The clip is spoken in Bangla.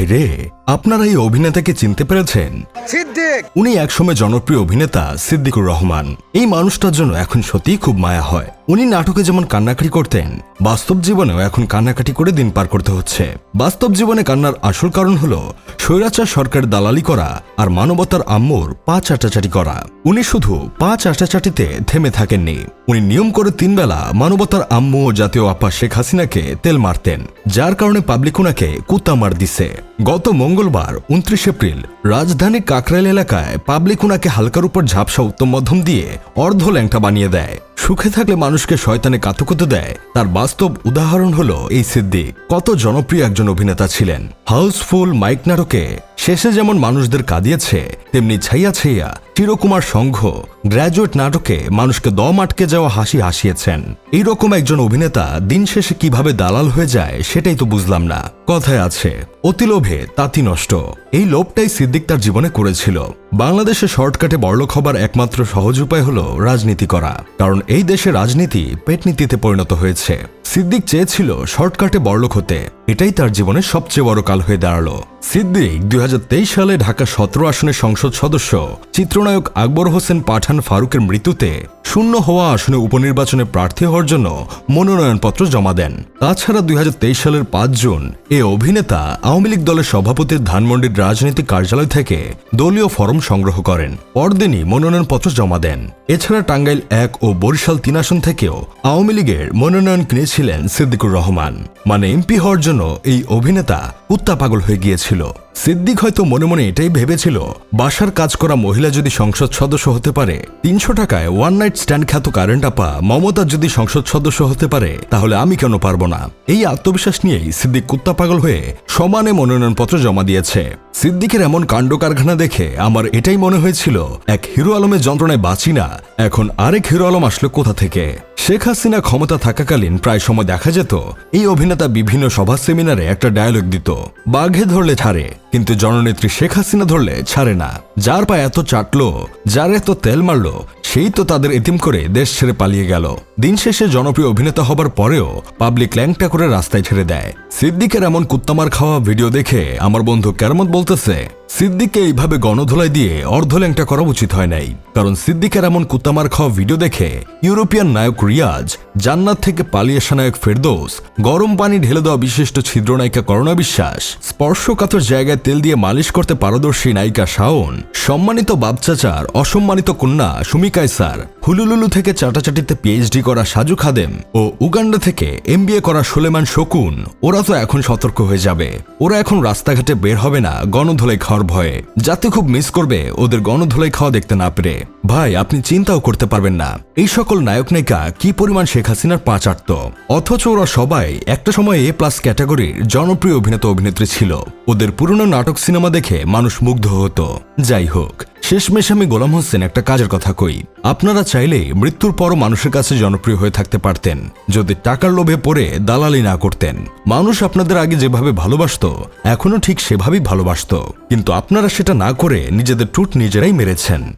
ভাই রে আপনারা এই অভিনেতাকে চিনতে পেরেছেন? সিদ্দিক! উনি একসময় জনপ্রিয় অভিনেতা সিদ্দিকুর রহমান। এই মানুষটার জন্য এখন সত্যিই খুব মায়া হয়। উনি নাটকে যেমন কান্নাকাটি করতেন, বাস্তব জীবনেও এখন কান্নাকাটি করে দিন পার করতে হচ্ছে। বাস্তব জীবনে কান্নার আসল কারণ হলো স্বৈরাচার সরকার দালালি করা আর মানবতার আম্মুর পা চাটাচাটি করা। উনি শুধু পা চাটাচাটিতে থেমে থাকেননি। উনি নিয়ম করে তিনবেলা মানবতার আম্মু ও জাতীয় আপা শেখ হাসিনাকে তেল মারতেন, যার কারণে পাবলিক উনাকে কুত্তা মার দিছে। গত মঙ্গলবার উনত্রিশ এপ্রিল রাজধানীর কাকরাইল এলাকায় পাবলিক উনাকে হালকার উপর ঝাপসা উত্তম মধ্যম দিয়ে অর্ধ ল্যাংটা বানিয়ে দেয়। সুখে থাকলে মানুষকে শয়তানে কাতুকুতু দেয়। তার বাস্তব উদাহরণ হলো এই সিদ্দিক। কত জনপ্রিয় একজন অভিনেতা ছিলেন। হাউসফুল মাইক শেষে যেমন মানুষদের কাঁদিয়েছে, তেমনি ছাইয়া ছাইয়া চিরকুমার সংঘ গ্র্যাজুয়েট নাটকে মানুষকে দম আটকে যাওয়া হাসি হাসিয়েছেন। এইরকম একজন অভিনেতা দিন শেষে কীভাবে দালাল হয়ে যায় সেটাই তো বুঝলাম না। কথায় আছে, অতি লোভে তাঁতি নষ্ট। এই লোভটাই সিদ্দিক তার জীবনে করেছিল। বাংলাদেশে শর্টকাটে বড়লোক হবার একমাত্র সহজ উপায় হলো রাজনীতি করা। কারণ এই দেশে রাজনীতি পেটনীতিতে পরিণত হয়েছে। সিদ্দিক চেয়েছিল শর্টকাটে বড়লোক হতে। এটাই তার জীবনের সবচেয়ে বড় কাল হয়ে দাঁড়াল। সিদ্দিক, দুই হাজার তেইশ সালে ঢাকা সতেরো আসনের সংসদ সদস্য। চিত্রনায়ক আকবর হোসেন পাঠান ফারুকের মৃত্যুতে শূন্য হওয়া আসনে উপনির্বাচনে প্রার্থী হওয়ার জন্য মনোনয়নপত্র জমা দেন। তাছাড়া দুই হাজার তেইশ সালের পাঁচ জুন এ অভিনেতা আওয়ামী লীগ দলের সভাপতির ধানমন্ডির রাজনৈতিক কার্যালয় থেকে দলীয় ফরম সংগ্রহ করেন। পরদিনই মনোনয়নপত্র জমা দেন। এছাড়া টাঙ্গাইল এক ও বরিশাল তিন আসন থেকেও আওয়ামী লীগের মনোনয়ন কিনেছিলেন সিদ্দিকুর রহমান। মানে এমপি হওয়ার জন্য এই অভিনেতা কুত্তা পাগল হয়ে গিয়েছিল। সিদ্দিক হয়তো মনে মনে এটাই ভেবেছিল, বাসার কাজ করা মহিলা যদি সংসদ সদস্য হতে পারে, তিনশো টাকায় ওয়ান নাইট স্ট্যান্ড খ্যাত কারেন্ট আপা মমতা যদি সংসদ সদস্য হতে পারে, তাহলে আমি কেন পারব না? এই আত্মবিশ্বাস নিয়েই সিদ্দিক কুত্তা পাগল হয়ে সমানে মনোনয়নপত্র জমা দিয়েছে। সিদ্দিকের এমন কাণ্ড কারখানা দেখে আমার এটাই মনে হয়েছিল, এক হিরো আলমের যন্ত্রণায় বাঁচি না, এখন আরেক হিরো আলম আসলো কোথা থেকে? শেখ হাসিনা ক্ষমতা থাকাকালীন প্রায় সময় দেখা যেত, এই অভিনেতা বিভিন্ন সভা সেমিনারে একটা ডায়ালগ দিত, বাঘে ধরলে ছাড়ে, কিন্তু জননেত্রী শেখ হাসিনা ধরলে ছাড়ে না। যার পা এত চাটলো, যার এত তেল মারলো সেই তো তাদের এতিম করে দেশ ছেড়ে পালিয়ে গেল। দিন শেষে জনপ্রিয় অভিনেতা হবার পরেও পাবলিক ল্যাংটা করে রাস্তায় ছেড়ে দেয়। সিদ্দিকের এমন কুত্তামার খাওয়া ভিডিও দেখে আমার বন্ধু কেরামত বলতেছে সিদ্দিককে এইভাবে গণধোলাই দিয়ে অর্ধল্যাংটা করা উচিত হয় নাই। কারণ সিদ্দিকের এমন কুত্তামার খাওয়া ভিডিও দেখে ইউরোপিয়ান নায়ক রিয়াজ, জান্নাত থেকে পালিয়ে আসা নায়ক ফেরদৌস, গরম পানি ঢেলে দেওয়া বিশিষ্ট ছিদ্রনায়িকা করোনা বিশ্বাস, স্পর্শকাতর জায়গায় তেল দিয়ে মালিশ করতে পারদর্শী নায়িকা শাওন, সম্মানিত বাপচাচার, অসম্মানিত কন্যা সুমিকা স্যার হুলুলুলু থেকে চাটাচাটিতে পিএইচডি করা সাজু খাদেম ও উগান্ডা থেকে এমবিএ করা সুলেমান শকুন, ওরা তো এখন সতর্ক হয়ে যাবে। ওরা এখন রাস্তাঘাটে বের হবে না, গণধোলাই খাওয়ার ভয়ে। যাতে খুব মিস করবে, ওদের গণধোলাই খাওয়া দেখতে না পেরে। ভাই, আপনি চিন্তাও করতে পারবেন না। এই সকল নায়ক নায়িকা কি পরিমাণ শেখ হাসিনার পা চাটত অথচ ওরা সবাই একটা সময় এ প্লাস ক্যাটাগরির জনপ্রিয় অভিনেতা অভিনেত্রী ছিল। ওদের পুরনো নাটক সিনেমা দেখে মানুষ মুগ্ধ হতো। যাই হোক শেষমেশ আমি গোলাম হোসেন একটা কাজের কথা কই। আপনারা চাইলে মৃত্যুর পরও মানুষের কাছে জনপ্রিয় হয়ে থাকতে পারতেন, যদি টাকার লোভে পড়ে দালালি না করতেন। মানুষ আপনাদের আগে যেভাবে ভালোবাসত, এখনও ঠিক সেভাবেই ভালোবাসত। কিন্তু আপনারা সেটা না করে নিজেদের টুট নিজেরাই মেরেছেন।